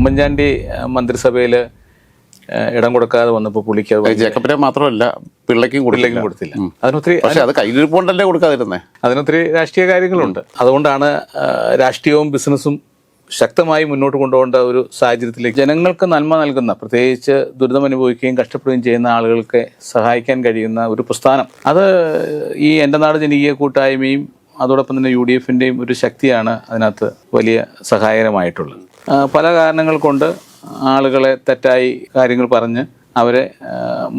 ഉമ്മൻചാണ്ടി മന്ത്രിസഭയിൽ ഇടം കൊടുക്കാതെ വന്നപ്പോൾ പുള്ളിക്ക് അത് ജേക്കബിനെ മാത്രമല്ല പിള്ളയ്ക്കും പിള്ളേക്കും കൊടുത്തില്ല. കൊടുത്തില്ല അതിനൊത്തിരി പക്ഷേ അത് കയ്യിലിരിപ്പോണ്ടല്ലേ കൊടുക്കാതിരുന്നേ? അതിനൊത്തിരി രാഷ്ട്രീയ കാര്യങ്ങളുണ്ട്. അതുകൊണ്ടാണ് രാഷ്ട്രീയവും ബിസിനസ്സും ശക്തമായി മുന്നോട്ട് കൊണ്ടുപോകേണ്ട ഒരു സാഹചര്യത്തിലേക്ക് ജനങ്ങൾക്ക് നന്മ നൽകുന്ന പ്രത്യേകിച്ച് ദുരിതം അനുഭവിക്കുകയും കഷ്ടപ്പെടുകയും ചെയ്യുന്ന ആളുകൾക്ക് സഹായിക്കാൻ കഴിയുന്ന ഒരു പ്രസ്ഥാനം. അത് ഈ എന്റെ നാട് ജനകീയ കൂട്ടായ്മയും അതോടൊപ്പം തന്നെ യു ഡി എഫിന്റെയും ഒരു ശക്തിയാണ് അതിനകത്ത് വലിയ സഹായകരമായിട്ടുള്ളത്. പല കാരണങ്ങൾ കൊണ്ട് ആളുകളെ തെറ്റായി കാര്യങ്ങൾ പറഞ്ഞ് അവരെ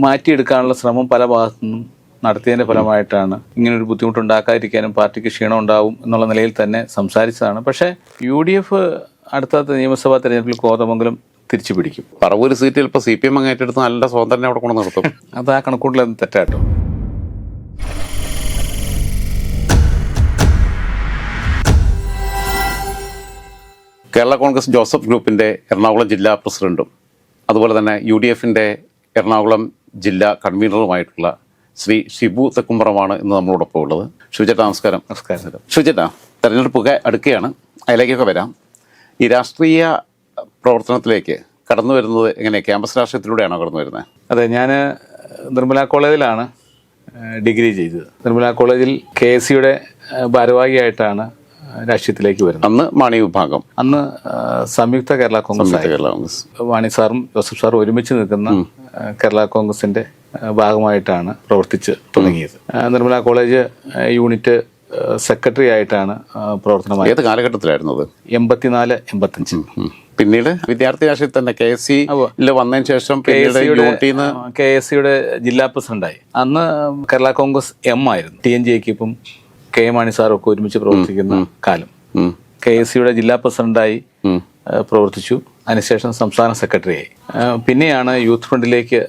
മാറ്റിയെടുക്കാനുള്ള ശ്രമം പല ഭാഗത്തു നിന്നും നടത്തിയതിന്റെ ഫലമായിട്ടാണ് ഒരു ബുദ്ധിമുട്ടുണ്ടാക്കാതിരിക്കാനും പാർട്ടിക്ക് ക്ഷീണം ഉണ്ടാവും എന്നുള്ള നിലയിൽ തന്നെ സംസാരിച്ചതാണ്. പക്ഷേ യു ഡി എഫ് അടുത്ത നിയമസഭാ തെരഞ്ഞെടുപ്പിൽ കോതമംഗലം തിരിച്ചു പിടിക്കും പറവൂർ സീറ്റിൽ ഇപ്പോൾ സി പി എം അങ്ങേറ്റെടുത്ത് നല്ല സ്വാതന്ത്ര്യം അവിടെ കൊണ്ട് നിർത്തും അത് ആ കണക്കൂട്ടിലൊന്നും തെറ്റാട്ടോ. കേരള കോൺഗ്രസ് ജോസഫ് ഗ്രൂപ്പിന്റെ എറണാകുളം ജില്ലാ പ്രസിഡന്റും അതുപോലെ തന്നെ യു ഡി എഫിന്റെ എറണാകുളം ജില്ലാ കൺവീനറുമായിട്ടുള്ള ശ്രീ ഷിബു തെക്കുംപുറമാണ് ഇന്ന് നമ്മളോടൊപ്പം ഉള്ളത്. ഷിബുചേട്ടാ നമസ്കാരം. നമസ്കാരം. ഷിബുചേട്ടാ തെരഞ്ഞെടുപ്പൊക്കെ അടുക്കുകയാണ്. അതിലേക്കൊക്കെ വരാം. ഈ രാഷ്ട്രീയ പ്രവർത്തനത്തിലേക്ക് കടന്നു വരുന്നത് എങ്ങനെ? ക്യാമ്പസ് രാഷ്ട്രീയത്തിലൂടെയാണോ കടന്നു വരുന്നത്? അതെ ഞാൻ നിർമ്മല കോളേജിലാണ് ഡിഗ്രി ചെയ്തത്. നിർമ്മല കോളേജിൽ കെ എസ് സിയുടെ ഭാരവാഹിയായിട്ടാണ് രാഷ്ട്രീയത്തിലേക്ക് വരുന്നത് അന്ന് മാണി വിഭാഗം. അന്ന് സംയുക്ത കേരള കോൺഗ്രസ്. കേരള കോൺഗ്രസ്. വാണി സാറും ജോസഫ് സാറും ഒരുമിച്ച് നിൽക്കുന്ന കേരള കോൺഗ്രസിന്റെ ഭാഗമായിട്ടാണ് പ്രവർത്തിച്ച് തുടങ്ങിയത്. നിർമ്മല കോളേജ് യൂണിറ്റ് സെക്രട്ടറി ആയിട്ടാണ് പ്രവർത്തനം ഏത് കാലഘട്ടത്തിലായിരുന്നു അത്? എൺപത്തിനാല് എൺപത്തഞ്ച്. പിന്നീട് വിദ്യാർത്ഥി രാഷ്ട്രീയത്തിൽ തന്നെ കെ എസ് സിയിൽ വന്നതിന് ശേഷം കെ എസ് സിയുടെ ജില്ലാ പ്രസിഡന്റായി. അന്ന് കേരള കോൺഗ്രസ് എം ആയിരുന്നു. ടി എൻ ജെക്കിപ്പം കെ എം മാണി സാറൊക്കെ ഒരുമിച്ച് പ്രവർത്തിക്കുന്ന കാലം. കെ എസ് സിയുടെ ജില്ലാ പ്രസിഡന്റായി പ്രവർത്തിച്ചു. അതിനുശേഷം സംസ്ഥാന സെക്രട്ടറിയായി. ആയി പിന്നെയാണ് യൂത്ത് ഫ്രണ്ടിലേക്ക്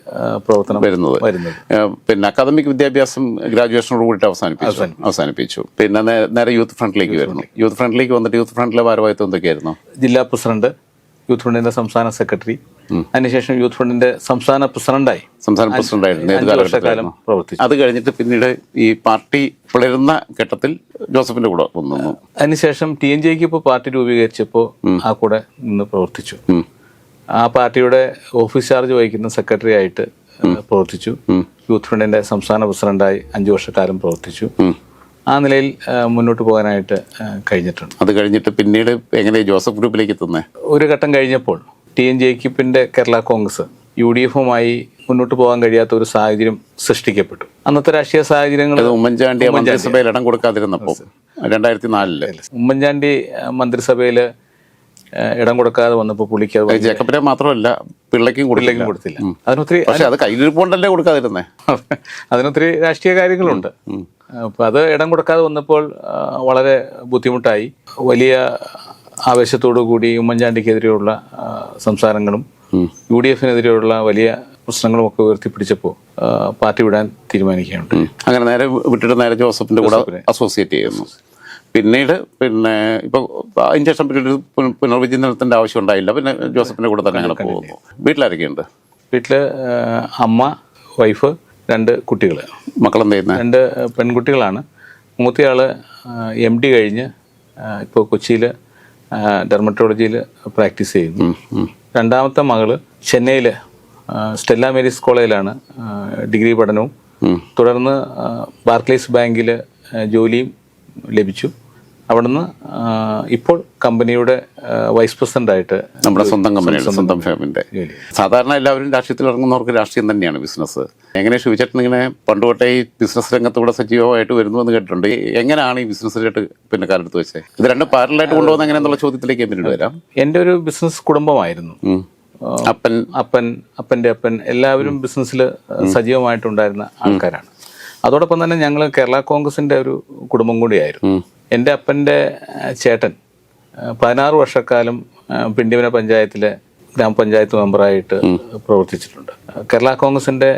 പ്രവർത്തനം വരുന്നത്. വരുന്നത്. പിന്നെ അക്കാദമിക് വിദ്യാഭ്യാസം ഗ്രാജുവേഷനോട് കൂടി അവസാനിപ്പിച്ചു. അവസാനിപ്പിച്ചു. പിന്നെ നേരെ യൂത്ത് ഫ്രണ്ടിലേക്ക് വരുന്നു. യൂത്ത് ഫ്രണ്ടിലേക്ക് വന്നിട്ട് യൂത്ത് ഫ്രണ്ടിലെ ഭാരവാഹിത്വം എന്തൊക്കെയായിരുന്നു? ജില്ലാ പ്രസിഡന്റ് യൂത്ത് ഫ്രണ്ടിന്റെ സംസ്ഥാന സെക്രട്ടറി അതിനുശേഷം യൂത്ത് ഫ്രണ്ടിന്റെ സംസ്ഥാന പ്രസിഡന്റായി. സംസ്ഥാന പ്രസിഡന്റ് ആയിരുന്നു ഏത് അഞ്ച് വർഷക്കാലം കാലഘട്ടത്തിലായിരുന്നു പ്രവർത്തിച്ചു. അത് കഴിഞ്ഞിട്ട് പിന്നീട് ഈ പാർട്ടി വളരുന്ന ഘട്ടത്തിൽ ജോസഫിന്റെ കൂടെ വന്നു. അതിനുശേഷം ടി എൻ ജെക്ക് ഇപ്പോൾ പാർട്ടി രൂപീകരിച്ചപ്പോൾ ആ കൂടെ നിന്ന് പ്രവർത്തിച്ചു. ആ പാർട്ടിയുടെ ഓഫീസ് ചാർജ് വഹിക്കുന്ന സെക്രട്ടറി ആയിട്ട് പ്രവർത്തിച്ചു. യൂത്ത് ഫ്രണ്ടിന്റെ സംസ്ഥാന പ്രസിഡന്റായി അഞ്ചു വർഷക്കാലം പ്രവർത്തിച്ചു. ആ നിലയിൽ മുന്നോട്ട് പോകാനായിട്ട് കഴിഞ്ഞിട്ടുണ്ട്. അത് കഴിഞ്ഞിട്ട് പിന്നീട് എങ്ങനെ ജോസഫ് ഗ്രൂപ്പിലേക്ക് എത്തുന്നത് ഒരു ഘട്ടം കഴിഞ്ഞപ്പോൾ ടി എൻ ജേക്കിപ്പിന്റെ കേരള കോൺഗ്രസ് യു ഡി എഫുമായി മുന്നോട്ട് പോകാൻ കഴിയാത്ത ഒരു സാഹചര്യം സൃഷ്ടിക്കപ്പെട്ടു. അന്നത്തെ രാഷ്ട്രീയ സാഹചര്യങ്ങൾ ഉമ്മൻചാണ്ടി മന്ത്രിസഭയിൽ ഇടം കൊടുക്കാതിരുന്നപ്പോൾ രണ്ടായിരത്തി നാലിൽ ഉമ്മൻചാണ്ടി മന്ത്രിസഭയിൽ ഇടം കൊടുക്കാതെ വന്നപ്പോൾ പുള്ളിക്ക് അത് ജേക്കബിനെ മാത്രമല്ല പിള്ളയ്ക്കും കൊടുത്തില്ല. കൊടുത്തില്ല. അതിനൊത്തിരി പക്ഷെ അത് കയ്യിലിരിപ്പോണ്ടല്ലേ കൊടുക്കാതിരുന്നേ? അതിനൊത്തിരി രാഷ്ട്രീയ കാര്യങ്ങളുണ്ട്. അപ്പൊ അത് ഇടം കൊടുക്കാതെ വന്നപ്പോൾ വളരെ ബുദ്ധിമുട്ടായി. വലിയ ആവേശത്തോടു കൂടി ഉമ്മൻചാണ്ടിക്കെതിരെയുള്ള സംസാരങ്ങളും യു ഡി എഫിനെതിരെയുള്ള വലിയ പ്രശ്നങ്ങളും ഒക്കെ ഉയർത്തിപ്പിടിച്ചപ്പോൾ പാർട്ടി വിടാൻ തീരുമാനിക്കുകയുണ്ട് അങ്ങനെ നേരെ വിട്ടിട്ട് നേരെ ജോസഫിന്റെ കൂടെ അസോസിയേറ്റ് ചെയ്യുന്നു. പിന്നീട് പിന്നെ ഇപ്പൊ അതിന് ശേഷം പിന്നീട് പുനർവിചിന്തനത്തിന്റെ ആവശ്യം ഉണ്ടായില്ല. പിന്നെ ജോസഫിന്റെ കൂടെ തന്നെ അങ്ങനെ പോകുന്നു. വീട്ടിലാരൊക്കെയുണ്ട്? വീട്ടിൽ ആ, അമ്മ വൈഫ് രണ്ട് കുട്ടികൾ മക്കളെന്ത് ചെയ്യുന്നത് രണ്ട് പെൺകുട്ടികളാണ്. മൂത്തയാൾ എം ഡി കഴിഞ്ഞ് ഇപ്പോൾ കൊച്ചിയിൽ ഡെർമറ്റോളജിയിൽ പ്രാക്ടീസ് ചെയ്യുന്നു. രണ്ടാമത്തെ മകൾ ചെന്നൈയിൽ സ്റ്റെല്ല മേരീസ് കോളേജിലാണ് ഡിഗ്രി പഠനവും. തുടർന്ന് ബാർക്ലേസ് ബാങ്കിൽ ജോലിയും ലഭിച്ചു. അവിടുന്ന് ഇപ്പോൾ കമ്പനിയുടെ വൈസ് പ്രസിഡന്റ് ആയിട്ട് നമ്മുടെ സ്വന്തം കമ്പനിയുടെ സ്വന്തം ഫേമിന്റെ സാധാരണ എല്ലാവരും രാഷ്ട്രീയത്തിൽ ഇറങ്ങുന്നവർക്ക് രാഷ്ട്രീയം തന്നെയാണ് ബിസിനസ് എങ്ങനെ ശിവചേട്ടൻ ഇങ്ങനെ പണ്ട് തൊട്ടേ ഈ ബിസിനസ് രംഗത്തൂടെ സജീവമായിട്ട് വരുന്നു എന്ന് കേട്ടിട്ടുണ്ട്. എങ്ങനെയാണ് ഈ ബിസിനസ്സിലായിട്ട് പിന്നെ കാലെടുത്ത് വെച്ചത് ഇത് രണ്ട് പാരലായിട്ട് കൊണ്ടുപോകുന്ന എങ്ങനെയെന്നുള്ള ചോദ്യത്തിലേക്ക് പിന്നീട് വരാം. എന്റെ ഒരു ബിസിനസ് കുടുംബമായിരുന്നു. അപ്പൻ. അപ്പൻ അപ്പന്റെ അപ്പൻ എല്ലാവരും ബിസിനസ്സിൽ സജീവമായിട്ടുണ്ടായിരുന്ന ആൾക്കാരാണ്. അതോടൊപ്പം തന്നെ ഞങ്ങൾ കേരള കോൺഗ്രസിന്റെ ഒരു കുടുംബം കൂടിയായിരുന്നു. എന്റെ അപ്പന്റെ ചേട്ടൻ പതിനാറ് വർഷക്കാലം പിണ്ടിമന പഞ്ചായത്തിലെ ഗ്രാമപഞ്ചായത്ത് മെമ്പറായിട്ട് പ്രവർത്തിച്ചിട്ടുണ്ട്. കേരള കോൺഗ്രസിന്റെ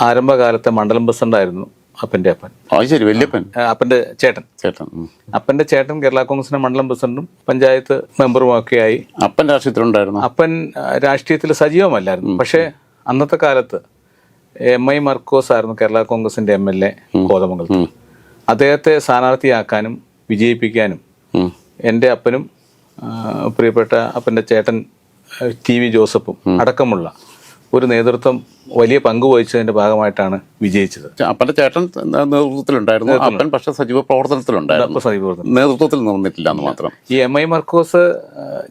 ആരംഭകാലത്തെ മണ്ഡലം പ്രസിഡന്റായിരുന്നു അപ്പന്റെ അപ്പൻ. ശരി വല്യപ്പൻ. അപ്പന്റെ ചേട്ടൻ. ചേട്ടൻ. അപ്പന്റെ ചേട്ടൻ കേരള കോൺഗ്രസിന്റെ മണ്ഡലം പ്രസിഡന്റും പഞ്ചായത്ത് മെമ്പറും ഒക്കെ ആയി. അപ്പൻ രാഷ്ട്രീയത്തിലുണ്ടായിരുന്നു അപ്പൻ രാഷ്ട്രീയത്തിൽ സജീവമല്ലായിരുന്നു. പക്ഷേ അന്നത്തെ കാലത്ത് എം ഐ മർക്കോസ് ആയിരുന്നു കേരള കോൺഗ്രസിന്റെ എം എൽ എ കോതമംഗലത്ത്. അദ്ദേഹത്തെ സ്ഥാനാർത്ഥിയാക്കാനും വിജയിപ്പിക്കാനും എന്റെ അപ്പനും പ്രിയപ്പെട്ട അപ്പന്റെ ചേട്ടൻ ടി വി ജോസഫും അടക്കമുള്ള ഒരു നേതൃത്വം വലിയ പങ്ക് വഹിച്ചതിന്റെ ഭാഗമായിട്ടാണ് വിജയിച്ചത്. അപ്പന്റെ ചേട്ടൻ നേതൃത്വത്തിലുണ്ടായിരുന്നു. അപ്പൻ പക്ഷെ സജീവ പ്രവർത്തനത്തിലുണ്ടായിരുന്നു. സജീവ നേതൃത്വത്തിൽ നിന്നിട്ടില്ല എന്ന് മാത്രം. ഈ എം ഐ മർക്കോസ്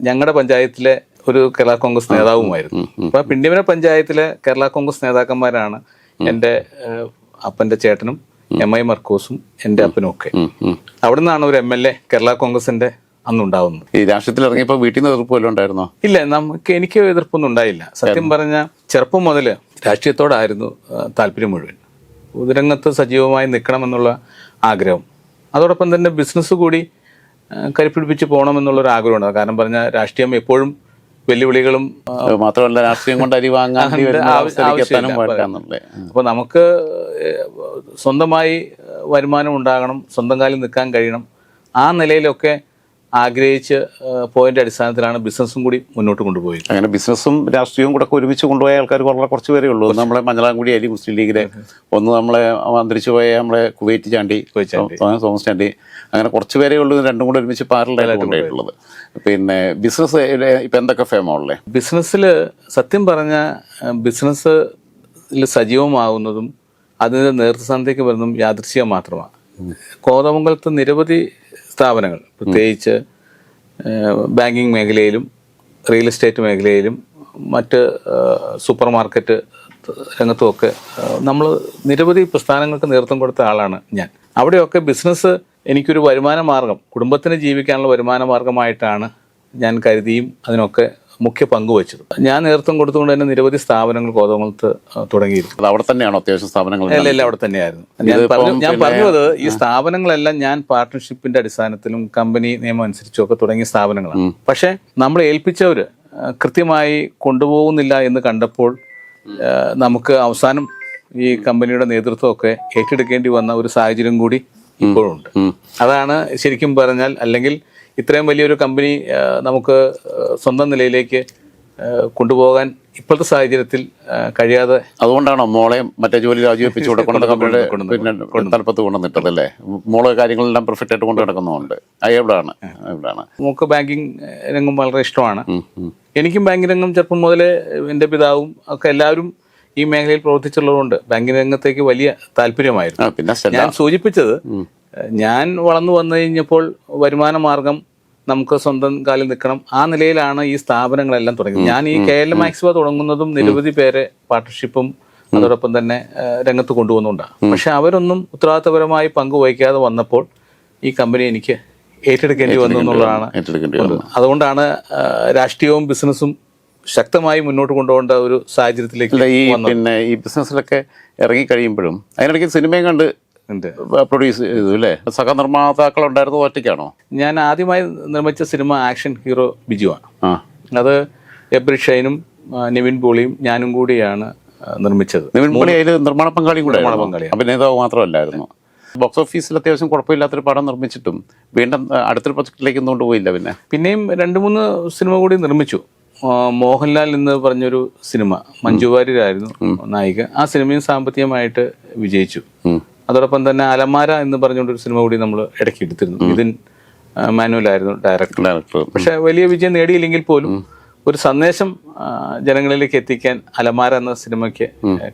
ഞങ്ങളുടെ പഞ്ചായത്തിലെ ഒരു കേരള കോൺഗ്രസ് നേതാവുമായിരുന്നു. അപ്പൊ പിണ്ടിമന പഞ്ചായത്തിലെ കേരള കോൺഗ്രസ് നേതാക്കന്മാരാണ് എന്റെ അപ്പന്റെ ചേട്ടനും എം ഐ മർക്കോസും എന്റെ അപ്പനും ഒക്കെ. അവിടെ നിന്നാണ് ഒരു എം എൽ എ കേരള കോൺഗ്രസിന്റെ അന്നുണ്ടാവുന്നത് ഈ രാഷ്ട്രീയത്തിൽ ഇറങ്ങിയപ്പോൾ വീട്ടിൽ നിന്ന് എതിർപ്പ് വല്ലതും ഉണ്ടായിരുന്നോ? ഇല്ല നമുക്ക് എനിക്ക് എതിർപ്പൊന്നും ഉണ്ടായില്ല. സത്യം പറഞ്ഞ ചെറുപ്പം മുതൽ രാഷ്ട്രീയത്തോടായിരുന്നു താല്പര്യം മുഴുവൻ. പൊതുരംഗത്ത് സജീവമായി നിൽക്കണമെന്നുള്ള ആഗ്രഹം. അതോടൊപ്പം തന്നെ ബിസിനസ് കൂടി കരിപ്പിടിപ്പിച്ച് കരുപ്പിടിപ്പിച്ച് പോകണമെന്നുള്ളൊരു ആഗ്രഹമുണ്ട് കാരണം പറഞ്ഞാൽ രാഷ്ട്രീയം എപ്പോഴും വെല്ലുവിളികളും മാത്രമല്ല രാഷ്ട്രീയം കൊണ്ട് അരി വാങ്ങാൻ എത്താനും പാടില്ല അപ്പോൾ നമുക്ക് സ്വന്തമായി വരുമാനം ഉണ്ടാകണം സ്വന്തം കാലിൽ നിൽക്കാൻ കഴിയണം. ആ നിലയിലൊക്കെ ആഗ്രഹിച്ച് പോയിന്റ് അടിസ്ഥാനത്തിലാണ് ബിസിനസ്സും കൂടി മുന്നോട്ട് കൊണ്ടുപോയത്. അങ്ങനെ ബിസിനസ്സും രാഷ്ട്രീയവും കൂടെ ഒക്കെ ഒരുമിച്ച് കൊണ്ടുപോയ ആൾക്കാർ വളരെ കുറച്ച് പേരേ ഉള്ളൂ. നമ്മളെ മഞ്ഞളാംകുടി അലി മുസ്ലിം ലീഗിലെ ഒന്ന് നമ്മളെ അന്തരിച്ചു പോയ നമ്മളെ കുവൈറ്റ് ചാണ്ടി. തോമസ് ചാണ്ടി അങ്ങനെ കുറച്ച് പേരേ ഉള്ളൂ. രണ്ടും കൂടെ ഒരുമിച്ച് പാരലായിട്ടുള്ളത് പിന്നെ ബിസിനസ് ഇപ്പം എന്തൊക്കെ ഫേമുള്ളേ ബിസിനസ്സിൽ സത്യം പറഞ്ഞ ബിസിനസ് സജീവമാവുന്നതും അതിന്റെ നേതൃസ്ഥാനത്തേക്ക് വരുന്നതും യാദൃശ്ചികം മാത്രമാണ് കോതമംഗലത്ത് നിരവധി സ്ഥാപനങ്ങൾ. പ്രത്യേകിച്ച് ബാങ്കിങ് മേഖലയിലും റിയൽ എസ്റ്റേറ്റ് മേഖലയിലും മറ്റ് സൂപ്പർ മാർക്കറ്റ് രംഗത്തുമൊക്കെ നമ്മൾ നിരവധി പ്രസ്ഥാനങ്ങൾക്ക് നേതൃത്വം കൊടുത്ത ആളാണ് ഞാൻ. അവിടെയൊക്കെ ബിസിനസ് എനിക്കൊരു വരുമാന മാർഗം കുടുംബത്തിന് ജീവിക്കാനുള്ള വരുമാന മാർഗമായിട്ടാണ് ഞാൻ കരുതിയും അതിനൊക്കെ മുഖ്യ പങ്ക് വഹിച്ചത്. ഞാൻ നേതൃത്വം കൊടുത്തുകൊണ്ട് തന്നെ നിരവധി സ്ഥാപനങ്ങൾ കോതമംഗലത്ത് ആ, തുടങ്ങിയിരുന്നു. അവിടെ തന്നെയാണോ അത്യാവശ്യം സ്ഥാപനങ്ങൾ അവിടെ തന്നെയായിരുന്നു. ഞാൻ പറഞ്ഞു പറഞ്ഞത് ഈ സ്ഥാപനങ്ങളെല്ലാം ഞാൻ പാർട്ട്ണർഷിപ്പിന്റെ അടിസ്ഥാനത്തിലും കമ്പനി നിയമം അനുസരിച്ചും ഒക്കെ തുടങ്ങിയ സ്ഥാപനങ്ങളാണ്. പക്ഷെ നമ്മൾ ഏൽപ്പിച്ചവര് കൃത്യമായി കൊണ്ടുപോകുന്നില്ല എന്ന് കണ്ടപ്പോൾ നമുക്ക് അവസാനം ഈ കമ്പനിയുടെ നേതൃത്വമൊക്കെ ഏറ്റെടുക്കേണ്ടി വന്ന ഒരു സാഹചര്യം കൂടി ഇപ്പോഴുണ്ട്. അതാണ് ശരിക്കും പറഞ്ഞാൽ അല്ലെങ്കിൽ ഇത്രയും വലിയൊരു കമ്പനി നമുക്ക് സ്വന്തം നിലയിലേക്ക് കൊണ്ടുപോകാൻ ഇപ്പോഴത്തെ സാഹചര്യത്തിൽ കഴിയാതെ അതുകൊണ്ടാണോ മോളെ മറ്റേ ജോലി രാജിവെപ്പിച്ച് ഇവിടെ കൊണ്ട കമ്പനിയുടെ പിന്നെ തലപ്പത്ത് കൊണ്ടുവന്നിട്ടതല്ലേ മോളെ കാര്യങ്ങളെല്ലാം പെർഫെക്റ്റ് ആയിട്ട് കൊണ്ട് നടക്കുന്നുണ്ട് എവിടെയാണ് എവിടെയാണ് നമുക്ക് ബാങ്കിങ് രംഗം വളരെ ഇഷ്ടമാണ്. എനിക്കും ബാങ്കിങ് രംഗം ചെറുപ്പം മുതലേ എന്റെ പിതാവും ഒക്കെ എല്ലാവരും ഈ മേഖലയിൽ പ്രവർത്തിച്ചുള്ളതുകൊണ്ട് ബാങ്കിങ് രംഗത്തേക്ക് വലിയ താല്പര്യമായിരുന്നു. ഞാൻ സൂചിപ്പിച്ചത് ഞാൻ വളർന്നു വന്നു കഴിഞ്ഞപ്പോൾ വരുമാന മാർഗം നമുക്ക് സ്വന്തം കാലിൽ നിൽക്കണം. ആ നിലയിലാണ് ഈ സ്ഥാപനങ്ങളെല്ലാം തുടങ്ങിയത്. ഞാൻ ഈ കെ എൽ മാക്സിവ തുടങ്ങുന്നതും നിരവധി പേരെ പാർട്ട്ണർഷിപ്പും അതോടൊപ്പം തന്നെ രംഗത്ത് കൊണ്ടുവന്നുകൊണ്ടാണ് പക്ഷെ അവരൊന്നും ഉത്തരവാദിത്തപരമായി പങ്കുവഹിക്കാതെ വന്നപ്പോൾ ഈ കമ്പനി എനിക്ക് ഏറ്റെടുക്കേണ്ടി വന്നു എന്നുള്ളതാണ് അതുകൊണ്ടാണ് രാഷ്ട്രീയവും ബിസിനസ്സും ശക്തമായി മുന്നോട്ട് കൊണ്ടുപോകേണ്ട ഒരു സാഹചര്യത്തിലേക്ക് ഈ പിന്നെ ഈ ബിസിനസ്സിലൊക്കെ ഇറങ്ങി കഴിയുമ്പോഴും അതിനിടയ്ക്ക് സിനിമയും കണ്ട് ഉണ്ട്. പ്രൊഡ്യൂസ് ചെയ്തു അല്ലേ? സഹനിർമ്മാതാക്കൾ ഉണ്ടായിരുന്നത് ഒറ്റയ്ക്കാണോ? ഞാൻ ആദ്യമായി നിർമ്മിച്ച സിനിമ ആക്ഷൻ ഹീറോ ബിജുവാണ് അത് എബ്രി ഷൈനും നിവിൻ പോളിയും ഞാനും കൂടിയാണ് നിർമ്മിച്ചത്. നിവിൻ പോളി അതിൽ നിർമ്മാണ പങ്കാളിയും കൂടെ നിർമ്മാണ പങ്കാളി അഭിനേതാവ് മാത്രമല്ലായിരുന്നു. ബോക്സ് ഓഫീസിൽ അത്യാവശ്യം കുഴപ്പമില്ലാത്തൊരു പടം നിർമ്മിച്ചിട്ടും വീണ്ടും അടുത്തൊരു പ്രൊജക്റ്റിലേക്ക് ഒന്നും പോയില്ല പിന്നെ? പിന്നെയും രണ്ട് മൂന്ന് സിനിമ കൂടി നിർമ്മിച്ചു. മോഹൻലാൽ എന്ന് പറഞ്ഞൊരു സിനിമ. മഞ്ജു വാര്യരായിരുന്നു നായിക. ആ സിനിമയും സാമ്പത്തികമായിട്ട് വിജയിച്ചു. അതോടൊപ്പം തന്നെ അലമാര എന്ന് പറഞ്ഞുകൊണ്ട് ഒരു സിനിമ കൂടി നമ്മൾ ഇടയ്ക്ക് എടുത്തിരുന്നു. ഇതിൻ മാനുവലായിരുന്നു ഡയറക്ടർ. ഡയറക്ടർ. പക്ഷെ വലിയ വിജയം നേടിയില്ലെങ്കിൽ പോലും ഒരു സന്ദേശം ജനങ്ങളിലേക്ക് എത്തിക്കാൻ അലമാര എന്ന സിനിമയ്ക്ക്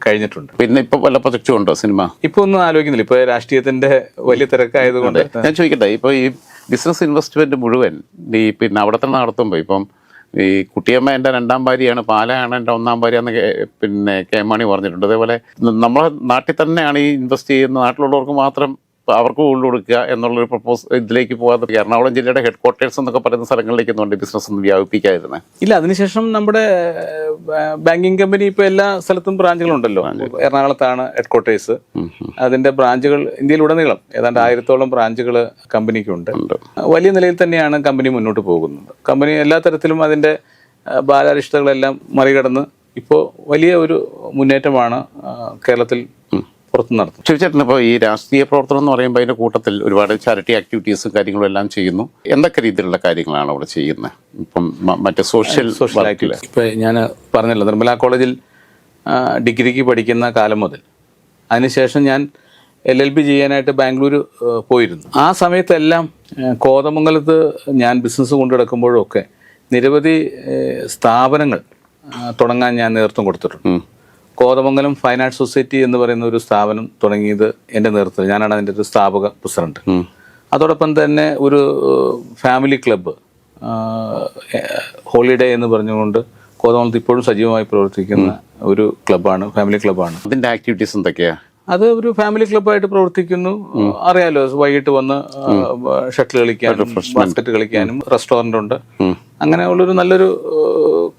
കഴിഞ്ഞിട്ടുണ്ട്. പിന്നെ ഇപ്പൊ വല്ല പ്രൊജക്റ്റും ഉണ്ടോ സിനിമ? ഇപ്പൊ ഒന്നും ആലോചിക്കുന്നില്ല. ഇപ്പൊ രാഷ്ട്രീയത്തിന്റെ വലിയ തിരക്കായതുകൊണ്ട് ഞാൻ ചോദിക്കട്ടെ ഇപ്പൊ ഈ ബിസിനസ് ഇൻവെസ്റ്റ്മെന്റ് മുഴുവൻ ഈ പിന്നെ അവിടെ തന്നെ നടത്തുമ്പോൾ ഇപ്പം ഈ കുട്ടിയമ്മ എന്റെ രണ്ടാം ഭാര്യയാണ് പാലയാണ് എന്റെ ഒന്നാം ഭാര്യ എന്ന് പിന്നെ കെ മാണി പറഞ്ഞിട്ടുണ്ട്. അതേപോലെ നമ്മളെ നാട്ടിൽ തന്നെയാണ് ഈ ഇൻവെസ്റ്റ് ചെയ്യുന്ന നാട്ടിലുള്ളവർക്ക് മാത്രം അവർക്ക് കൂടുതൽ കൊടുക്കുക എന്നുള്ളൊരു പ്രപ്പോസ് ഇതിലേക്ക് പോകാതെ എറണാകുളം ജില്ലയുടെ ഹെഡ് ക്വാർട്ടേഴ്സ് എന്നൊക്കെ പറയുന്ന സ്ഥലങ്ങളിലേക്ക് എന്തുകൊണ്ട് ബിസിനസ് ഒന്നും വ്യാപിപ്പിക്കാതിരുന്നത് ഇല്ല അതിനുശേഷം നമ്മുടെ ബാങ്കിങ് കമ്പനി ഇപ്പൊ എല്ലാ സ്ഥലത്തും ബ്രാഞ്ചുകളുണ്ടല്ലോ. എറണാകുളത്താണ് ഹെഡ് ക്വാർട്ടേഴ്സ് അതിന്റെ ബ്രാഞ്ചുകൾ ഇന്ത്യയിലുടനീളം ഏതാണ്ട് ആയിരത്തോളം ബ്രാഞ്ചുകൾ കമ്പനിക്കുണ്ട്. വലിയ നിലയിൽ തന്നെയാണ് കമ്പനി മുന്നോട്ട് പോകുന്നത്. കമ്പനി എല്ലാ തരത്തിലും അതിന്റെ ബാലാരിഷ്ടതകളെല്ലാം മറികടന്ന് ഇപ്പോൾ വലിയ ഒരു മുന്നേറ്റമാണ് കേരളത്തിൽ പുറത്തു നടത്തും. ശിവചേട്ടൻ ഇപ്പോൾ ഈ രാഷ്ട്രീയ പ്രവർത്തനം എന്ന് പറയുമ്പോൾ അതിന്റെ കൂട്ടത്തിൽ ഒരുപാട് ചാരിറ്റി ആക്ടിവിറ്റീസും കാര്യങ്ങളും എല്ലാം ചെയ്യുന്നു. എന്തൊക്കെ രീതിയിലുള്ള കാര്യങ്ങളാണ് അവിടെ ചെയ്യുന്നത്? ഇപ്പം മറ്റേ സോഷ്യൽ സോഷ്യൽ ആക്ടിവിറ്റീസ് ഇപ്പൊ ഞാൻ പറഞ്ഞല്ലോ നിർമ്മല കോളേജിൽ ഡിഗ്രിക്ക് പഠിക്കുന്ന കാലം മുതൽ. അതിനുശേഷം ഞാൻ എൽ എൽ ബി ചെയ്യാനായിട്ട് ബാംഗ്ലൂർ പോയിരുന്നു. ആ സമയത്തെല്ലാം കോതമംഗലത്ത് ഞാൻ ബിസിനസ് കൊണ്ടു നടക്കുമ്പോഴൊക്കെ നിരവധി സ്ഥാപനങ്ങൾ തുടങ്ങാൻ ഞാൻ നേതൃത്വം കൊടുത്തിട്ടുണ്ട്. കോതമംഗലം ഫൈൻ ആർട്സ് സൊസൈറ്റി എന്ന് പറയുന്ന ഒരു സ്ഥാപനം തുടങ്ങിയത് എന്റെ നേതൃത്വത്തിൽ. ഞാനാണ് അതിന്റെ ഒരു സ്ഥാപക പ്രസിഡന്റ്. അതോടൊപ്പം തന്നെ ഒരു ഫാമിലി ക്ലബ്ബ് ഹോളിഡേ എന്ന് പറഞ്ഞുകൊണ്ട് കോതമംഗലത്ത് ഇപ്പോഴും സജീവമായി പ്രവർത്തിക്കുന്ന ഒരു ക്ലബ്ബാണ് ഫാമിലി ക്ലബ്ബാണ്. അതിന്റെ ആക്ടിവിറ്റീസ് എന്തൊക്കെയാ? അത് ഒരു ഫാമിലി ക്ലബ്ബായിട്ട് പ്രവർത്തിക്കുന്നു. അറിയാലോ വൈകിട്ട് വന്ന് ഷട്ടിൽ കളിക്കാനും ബാസ്കറ്റ് കളിക്കാനും റെസ്റ്റോറന്റ് ഉണ്ട്. അങ്ങനെ ഉള്ളൊരു നല്ലൊരു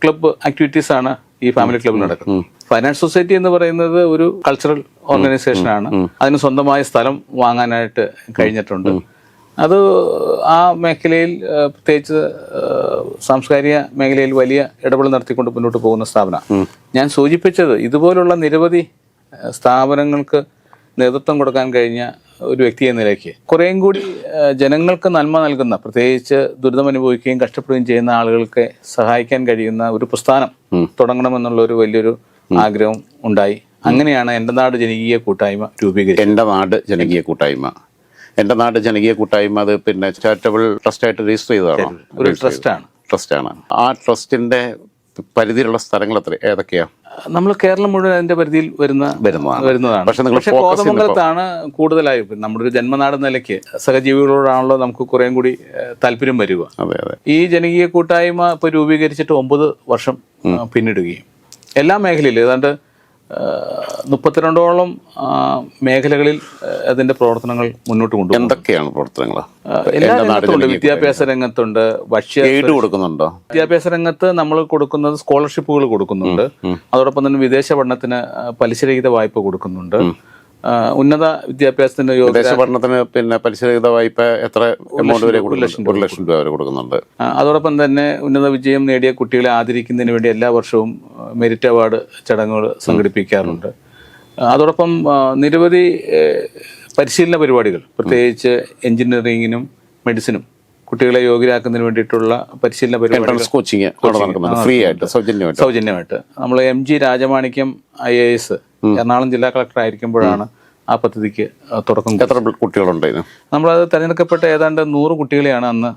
ക്ലബ്ബ് ആക്ടിവിറ്റീസ് ആണ് ഈ ഫാമിലി ക്ലബ്ബിൽ നടക്കുന്നത്. ഫൈനാൻസ് സൊസൈറ്റി എന്ന് പറയുന്നത് ഒരു കൾച്ചറൽ ഓർഗനൈസേഷൻ ആണ്. അതിന് സ്വന്തമായ സ്ഥലം വാങ്ങാനായിട്ട് കഴിഞ്ഞിട്ടുണ്ട്. അത് ആ മേഖലയിൽ പ്രത്യേകിച്ച് സാംസ്കാരിക മേഖലയിൽ വലിയ ഇടപെടൽ നടത്തിക്കൊണ്ട് മുന്നോട്ട് പോകുന്ന സ്ഥാപനം ഞാൻ സൂചിപ്പിച്ചത് ഇതുപോലുള്ള നിരവധി സ്ഥാപനങ്ങൾക്ക് നേതൃത്വം കൊടുക്കാൻ കഴിഞ്ഞ ഒരു വ്യക്തി എന്ന നിലയ്ക്ക്. കുറേയും കൂടി ജനങ്ങൾക്ക് നന്മ നൽകുന്ന പ്രത്യേകിച്ച് ദുരിതം അനുഭവിക്കുകയും കഷ്ടപ്പെടുകയും ചെയ്യുന്ന ആളുകൾക്ക് സഹായിക്കാൻ കഴിയുന്ന ഒരു പ്രസ്ഥാനം തുടങ്ങണമെന്നുള്ള ഒരു വലിയൊരു ആഗ്രഹം ഉണ്ടായി. അങ്ങനെയാണ് എന്റെ നാട് ജനകീയ കൂട്ടായ്മ രൂപീകരിച്ചത്. എന്റെ നാട് ജനകീയ കൂട്ടായ്മ. എന്റെ നാട് ജനകീയ കൂട്ടായ്മ അത് പിന്നെ ചാരിറ്റബിൾ ട്രസ്റ്റായിട്ട് രജിസ്റ്റർ ചെയ്തതാണ്. ഒരു ട്രസ്റ്റാണ്. ട്രസ്റ്റാണ്. ആ ട്രസ്റ്റിന്റെ പരിധിയിലുള്ള സ്ഥലങ്ങൾ എത്ര ഏതൊക്കെയാ? നമ്മൾ കേരളം മുഴുവൻ അതിന്റെ പരിധിയിൽ വരുന്ന വരുന്നതാണ്. പക്ഷെ പക്ഷെ കോതമംഗലത്താണ് കൂടുതലായി നമ്മുടെ ഒരു ജന്മനാട് നിലയ്ക്ക് സഹജീവികളോടാണല്ലോ നമുക്ക് കുറേം കൂടി താല്പര്യം വരിക. ഈ ജനകീയ കൂട്ടായ്മ ഇപ്പൊ രൂപീകരിച്ചിട്ട് ഒമ്പത് വർഷം പിന്നിടുകയും. എല്ലാ മേഖലയിലും ഏതാണ്ട് മുപ്പത്തിരണ്ടോളം മേഖലകളിൽ അതിന്റെ അതിന്റെ പ്രവർത്തനങ്ങൾ മുന്നോട്ട് കൊണ്ടുപോകും എന്തൊക്കെയാണ് പ്രവർത്തനങ്ങൾ? ആ, എല്ലാ രംഗത്തുണ്ട് വിദ്യാഭ്യാസ രംഗത്തുണ്ട്. ഭക്ഷ്യ കൊടുക്കുന്നുണ്ടോ? വിദ്യാഭ്യാസ രംഗത്ത് നമ്മൾ കൊടുക്കുന്നത് സ്കോളർഷിപ്പുകൾ കൊടുക്കുന്നുണ്ട്. അതോടൊപ്പം തന്നെ വിദേശ പഠനത്തിന് പലിശരഹിത വായ്പ കൊടുക്കുന്നുണ്ട്. ഉന്നത വിദ്യാഭ്യാസത്തിന്റെ യോഗ്യത വിദേശ പഠനത്തിന് പിന്നെ പലിശരഹിത വായ്പ എത്ര എമൗണ്ട് വരെ ഒരു ലക്ഷം രൂപ വരെ കൊടുക്കുന്നുണ്ട്. അതോടൊപ്പം തന്നെ ഉന്നത വിജയം നേടിയ കുട്ടികളെ ആദരിക്കുന്നതിന് വേണ്ടി എല്ലാ വർഷവും മെരിറ്റ് അവാർഡ് ചടങ്ങുകൾ സംഘടിപ്പിക്കാറുണ്ട്. അതോടൊപ്പം നിരവധി പരിശീലന പരിപാടികൾ പ്രത്യേകിച്ച് എഞ്ചിനീയറിംഗിനും മെഡിസിനും കുട്ടികളെ യോഗ്യരാക്കുന്നതിന് വേണ്ടിയിട്ടുള്ള പരിശീലന എൻട്രൻസ് കോച്ചിങ് ഫ്രീ ആയിട്ട് സൗജന്യമായിട്ട്. സൗജന്യമായിട്ട് നമ്മൾ M G Rajamanikyam I A S Ernakulam ജില്ലാ കളക്ടർ ആയിരിക്കുമ്പോഴാണ് ആ പദ്ധതിക്ക് തുടക്കം. എത്ര കുട്ടികളുണ്ടായിരുന്നു നമ്മളത് തിരഞ്ഞെടുക്കപ്പെട്ട ഏതാണ്ട് നൂറ് കുട്ടികളെയാണ് അന്ന്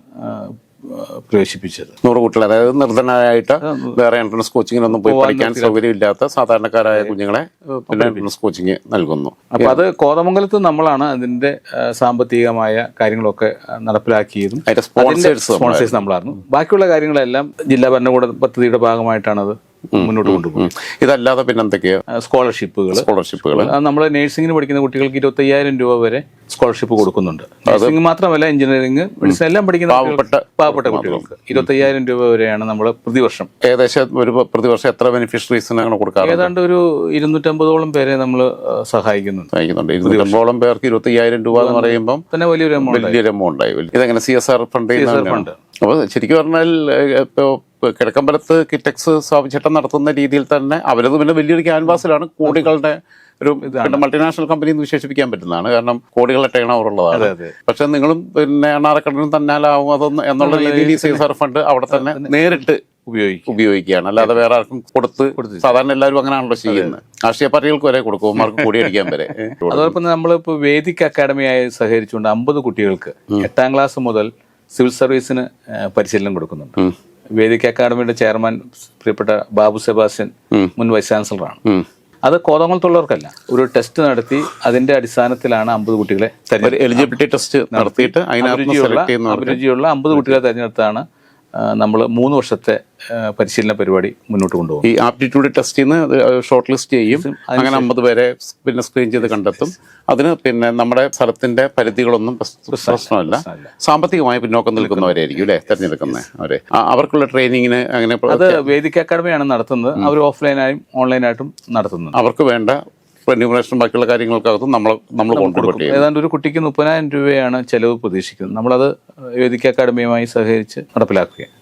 പ്രവേശിപ്പിച്ചത്. നൂറ് കുട്ടികൾ അതായത് നിർധനരായിട്ട് വേറെ എൻട്രൻസ് കോച്ചിങ്ങിനൊന്നും പോയി പഠിക്കാൻ സൗകര്യമില്ലാത്ത സാധാരണക്കാരായ കുഞ്ഞുങ്ങളെ പിന്നെ എൻട്രൻസ് കോച്ചിങ് നൽകുന്നു. അപ്പൊ അത് കോതമംഗലത്ത് നമ്മളാണ് അതിന്റെ സാമ്പത്തികമായ കാര്യങ്ങളൊക്കെ നടപ്പിലാക്കിയതും അതിന്റെ സ്പോൺസേഴ്സ് സ്പോൺസേഴ്സ് നമ്മളായിരുന്നു. ബാക്കിയുള്ള കാര്യങ്ങളെല്ലാം ജില്ലാ ഭരണകൂട പദ്ധതിയുടെ ഭാഗമായിട്ടാണത് അത് മുന്നോട്ട് കൊണ്ടുപോകും. ഇതല്ലാതെ പിന്നെ എന്തൊക്കെയാ സ്കോളർഷിപ്പുകൾ സ്കോളർഷിപ്പുകൾ നമ്മൾ നഴ്സിംഗിന് പഠിക്കുന്ന കുട്ടികൾക്ക് ഇരുപത്തയ്യായിരം രൂപ വരെ സ്കോളർഷിപ്പ് കൊടുക്കുന്നുണ്ട്. നഴ്സിംഗ് മാത്രമല്ല എഞ്ചിനീയറിംഗ് മെഡിസിൻ എല്ലാം പഠിക്കുന്ന പാവപ്പെട്ട പാവപ്പെട്ട കുട്ടികൾക്ക് ഇരുപത്തയ്യായിരം രൂപ വരെയാണ് നമ്മൾ പ്രതിവർഷം. ഏകദേശം ഒരു പ്രതിവർഷം എത്ര ബെനിഫിഷ്യറീസിന് അങ്ങനെ കൊടുക്കാറ് ഏതാണ്ട് ഒരു ഇരുന്നൂറ്റമ്പതോളം പേരെ നമ്മൾ സഹായിക്കുന്നുണ്ട്. സഹായിക്കുന്നുണ്ട്. ഇരുന്നൂറ്റമ്പതോളം പേർക്ക് ഇരുപത്തി അയ്യായിരം രൂപ എന്ന് പറയുമ്പോൾ തന്നെ വലിയൊരു വലിയൊരു എമൗണ്ട് ആയി. ഇതെങ്ങനെ? C S R fund fund. അപ്പോൾ ശരിക്കും പറഞ്ഞാൽ ഇപ്പോൾ കിഴക്കമ്പലത്ത് കിറ്റക്സ് സ്വാഭിചട്ടം നടത്തുന്ന രീതിയിൽ തന്നെ അവരത് പിന്നെ വലിയൊരു ക്യാൻവാസിലാണ് കോടികളുടെ ഒരു ഇതാണ് മൾട്ടിനാഷണൽ കമ്പനി എന്ന് വിശേഷിപ്പിക്കാൻ പറ്റുന്നതാണ്. കാരണം കോടികളുടെ ടേൺ ഓവർ ഉള്ളതാണ്. പക്ഷെ നിങ്ങളും പിന്നെ എണ്ണാറക്കടനും തന്നാലാവും അതൊന്ന് എന്നുള്ള രീതിയിൽ സി എസ് ഫണ്ട് അവിടെ തന്നെ നേരിട്ട് ഉപയോഗിക്കും. ഉപയോഗിക്കുകയാണ്. അല്ലാതെ വേറെ ആർക്കും കൊടുത്ത് സാധാരണ എല്ലാവരും അങ്ങനെയാണല്ലോ ചെയ്യുന്നത്. രാഷ്ട്രീയ പാർട്ടികൾക്ക് വരെ കൊടുക്കും. അവർക്ക് കൂടിയടിക്കാൻ വരെ. അതോടൊപ്പം നമ്മളിപ്പോൾ വേദിക് അക്കാഡമിയായി സഹകരിച്ചുകൊണ്ട് അമ്പത് കുട്ടികൾക്ക് എട്ടാം ക്ലാസ് മുതൽ സിവിൽ സർവീസിന് പരിശീലനം കൊടുക്കുന്നുണ്ട്. വേദിക് അക്കാദമിയുടെ ചെയർമാൻ പ്രിയപ്പെട്ട ബാബു സെബാസ്റ്റ്യൻ മുൻ വൈസ് ചാൻസലറാണ്. അത് കോതമംഗലത്തുള്ളവർക്കല്ല ഒരു ടെസ്റ്റ് നടത്തി അതിന്റെ അടിസ്ഥാനത്തിലാണ് അമ്പത് കുട്ടികളെ എലിജിബിലിറ്റി ടെസ്റ്റ് നടത്തിയിട്ട് അഭിരുചിയുള്ള അമ്പത് കുട്ടികളെ തെരഞ്ഞെടുത്താണ് നമ്മൾ മൂന്ന് വർഷത്തെ പരിശീലന പരിപാടി മുന്നോട്ട് കൊണ്ടുപോകും. ഈ ആപ്റ്റിറ്റ്യൂഡ് ടെസ്റ്റിൽ നിന്ന് ഷോർട്ട് ലിസ്റ്റ് ചെയ്യും. അങ്ങനെ അമ്പത് പേരെ പിന്നെ സ്ക്രീൻ ചെയ്ത് കണ്ടെത്തും. അതിന് പിന്നെ നമ്മുടെ സ്ഥലത്തിന്റെ പരിധികളൊന്നും പ്രശ്നമല്ല സാമ്പത്തികമായി പിന്നോക്കം നിൽക്കുന്നവരായിരിക്കും അല്ലേ? തിരഞ്ഞെടുക്കുന്നത് അവരെ. അവർക്കുള്ള ട്രെയിനിങ്ങിന് അങ്ങനെ അത് വേദിക അക്കാഡമിയാണ് നടത്തുന്നത്. അവർ ഓഫ്ലൈനായും ഓൺലൈനായിട്ടും നടത്തുന്നത് അവർക്ക് വേണ്ട റെന്യൂമറേഷൻ ബാക്കിയുള്ള കാര്യങ്ങൾക്കകത്തും നമ്മൾ നമ്മൾ കോൺട്രിബ്യൂട്ട് ചെയ്യും ഏതാണ്ട് ഒരു കുട്ടിക്ക് മുപ്പതിനായിരം രൂപയാണ് ചെലവ് പ്രതീക്ഷിക്കുന്നത്. നമ്മളത് വേദിക്ക അക്കാഡമിയുമായി സഹകരിച്ച് നടപ്പിലാക്കുകയാണ്.